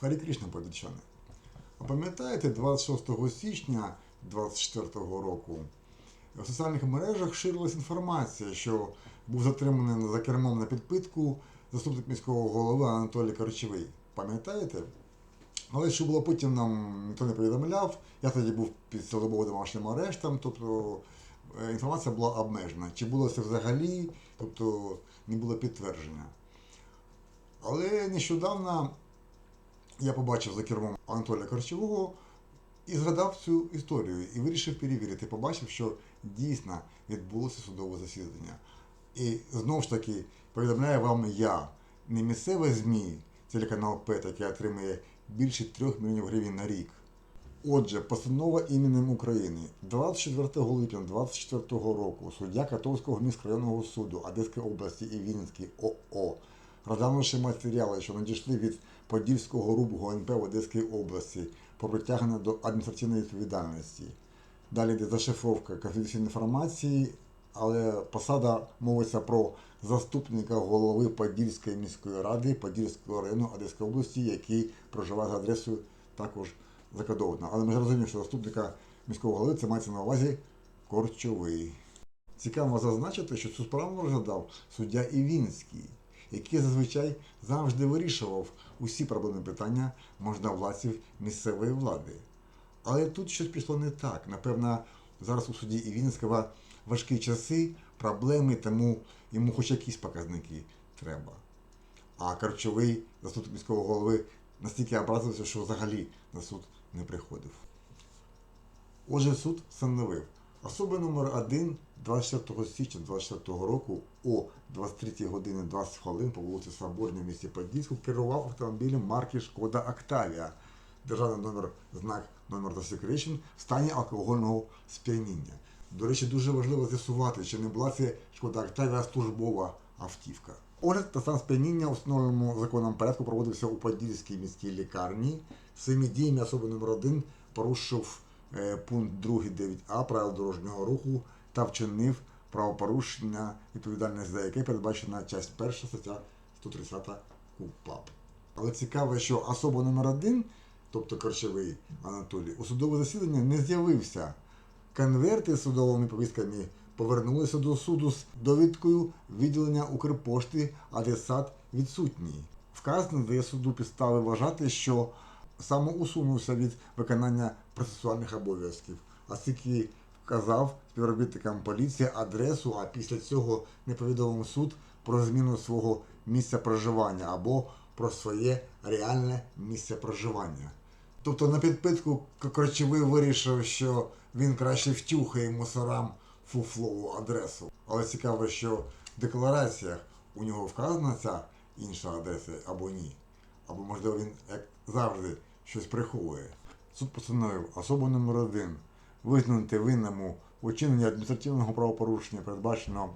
Харі Крішна подичани. А пам'ятаєте, 26 січня 24 року в соціальних мережах ширилась інформація, що був затриманий за кермом на підпитку заступник міського голови Анатолій Корчовий. Пам'ятаєте? Але що було потім нам ніхто не повідомляв. Я тоді був під цілодобовим домашнім арештом, тобто е, інформація була обмежена. Чи було це взагалі, тобто не було підтвердження. Але нещодавно я побачив за кермом Анатолія Корчового і згадав цю історію і вирішив перевірити. Побачив, що дійсно відбулося судове засідання. І знову ж таки повідомляю вам я, не місцеве ЗМІ, телеканал ПЕТ, який отримує більше 3 мільйонів гривень на рік. Отже, постанова іменем України 24 липня 2024 року суддя Катовського міськрайонного суду Одеської області і Вінницький ОО, розглянувши матеріали, що надійшли від Подільського РУБ ГУНП в Одеській області про притягнення до адміністративної відповідальності. Далі йде зашифровка конфіденційної інформації, але посада мовиться про заступника голови Подільської міської ради Подільського району Одеської області, який проживає за адресою також закодовано. Але ми зрозуміємо, що заступника міського голови це мається на увазі Корчовий. Цікаво зазначити, що цю справу розглядав суддя Івінський, який зазвичай завжди вирішував усі проблемні питання можновладців місцевої влади. Але тут щось пішло не так. Напевно, зараз у суді Івінського важкі часи, проблеми, тому йому хоч якісь показники треба. А Карчовий, заступник міського голови, настільки образився, що взагалі на суд не приходив. Отже, суд встановив. Особа номер 1 24 січня 24 року о 23 години 20 хвилин по вулиці Соборній в місті Подільську керував автомобілем марки Шкода Октавія, державний номер знак номер засекречен в стані алкогольного сп'яніння. До речі, дуже важливо з'ясувати, чи не була це Шкода Октавія службова автівка. Огляд та стан сп'яніння у встановленому законом порядку проводився у Подільській міській лікарні. Своїми діями особи номер 1 порушив пункт 2.9а правил дорожнього руху та вчинив правопорушення, відповідальність за яке передбачена часть 1 стаття 130 КУПАП. Але цікаво, що особа номер 1 тобто Корчовий Анатолій, у судове засідання не з'явився. Конверти з судовими повістками повернулися до суду з довідкою відділення Укрпошти, адресат відсутній. Вказано дає суду підстави вважати, що самоусунувся від виконання процесуальних обов'язків, оскільки вказав співробітникам поліції адресу, а після цього не повідомив суд про зміну свого місця проживання або про своє реальне місце проживання. Тобто на підпитку Корчовий вирішив, що він краще втюхає мусорам фуфлову адресу. Але цікаво, що в деклараціях у нього вказана ця інша адреса або ні. Або, можливо, він, як завжди, щось приховує. Суд постановив особу номер один визнати винному у вчиненні адміністративного правопорушення, передбаченого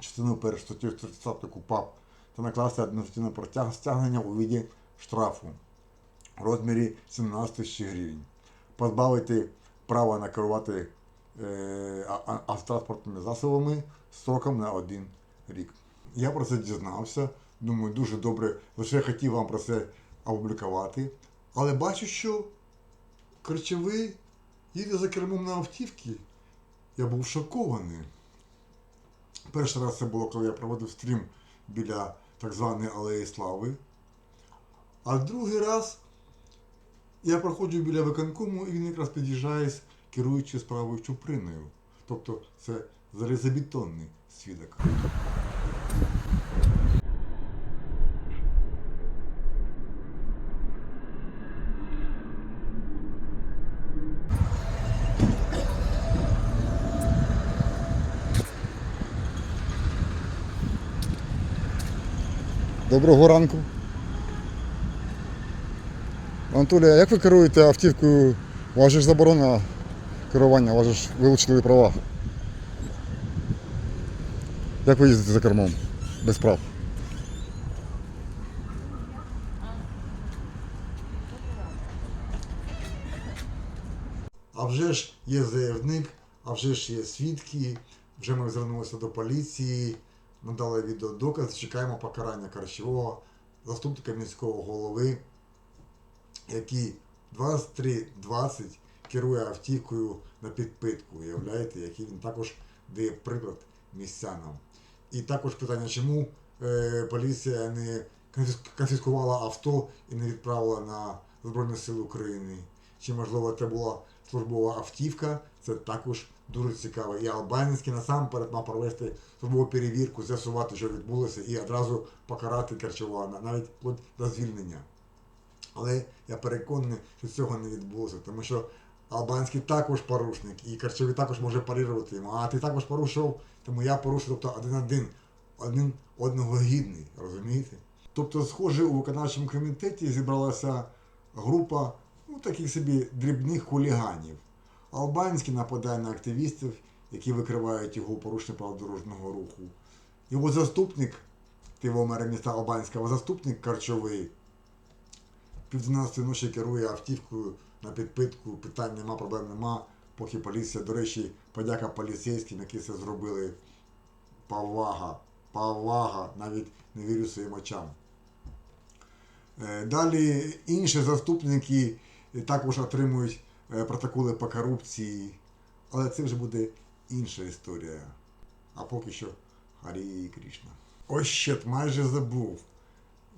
частиною 1 статті 30 КУПАП, та накласти адміністративне протяг стягнення у виді штрафу в розмірі 17 тисяч гривень. Позбавити права накерувати е, автотранспортними засобами строком на один рік. Я про це дізнався. Думаю, дуже добре. Лише хотів вам про це опублікувати. Але бачу, що Корчовий їде за кермом на автівці. Я був шокований. Перший раз це було, коли я проводив стрім біля так званої Алеї Слави. А другий раз я проходжу біля виконкому, і він якраз під'їжджає керуючи справою Чуприною. Тобто це залізобетонний свідок. Доброго ранку. Анатолій, а як ви керуєте автівкою? У вас же ж заборона керування, у вас же ж вилучили права. Як ви їздите за кермом? Без прав. А вже ж є заявник, а вже ж є свідки, вже ми звернулися до поліції, надали відеодоказ, чекаємо покарання Карчевого, заступника міського голови який 23-20 керує автівкою на підпитку, уявляєте, який він також дає приклад містянам. І також питання, чому е, поліція не конфіскувала авто і не відправила на Збройні Сили України. Чи, можливо, це була службова автівка, це також дуже цікаво. І Албанський насамперед мав провести службову перевірку, з'ясувати, що відбулося, і одразу покарати Карчевана, навіть вплоть до звільнення. Але я переконаний, що цього не відбулося, тому що Албанський також порушник, і Карчевий також може парирувати йому. А ти також порушив, тому я порушив, тобто один-один, один одного гідний, розумієте? Тобто, схоже, у виконавчому комітеті зібралася група ну, таких собі дрібних хуліганів. Албанський нападає на активістів, які викривають його порушення правил дорожнього руху. Його заступник, тиво мера міста Албанського, заступник Карчовий, пів 12 ночі керує автівкою на підпитку, питань нема, проблем нема. Поки поліція, до речі, подяка поліцейським, які це зробили. Повага, повага, навіть не вірю своїм очам. Е, Далі інші заступники також отримують протоколи по корупції, але це вже буде інша історія. А поки що Харі Крішна. Ось ще майже забув.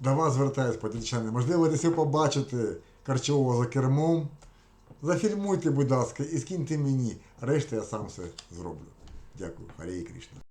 До вас звертаюсь, подільчани. Можливо, десь ви побачите Карчового за кермом. Зафільмуйте, будь ласка, і скиньте мені. Решта я сам все зроблю. Дякую, Харі Крішна.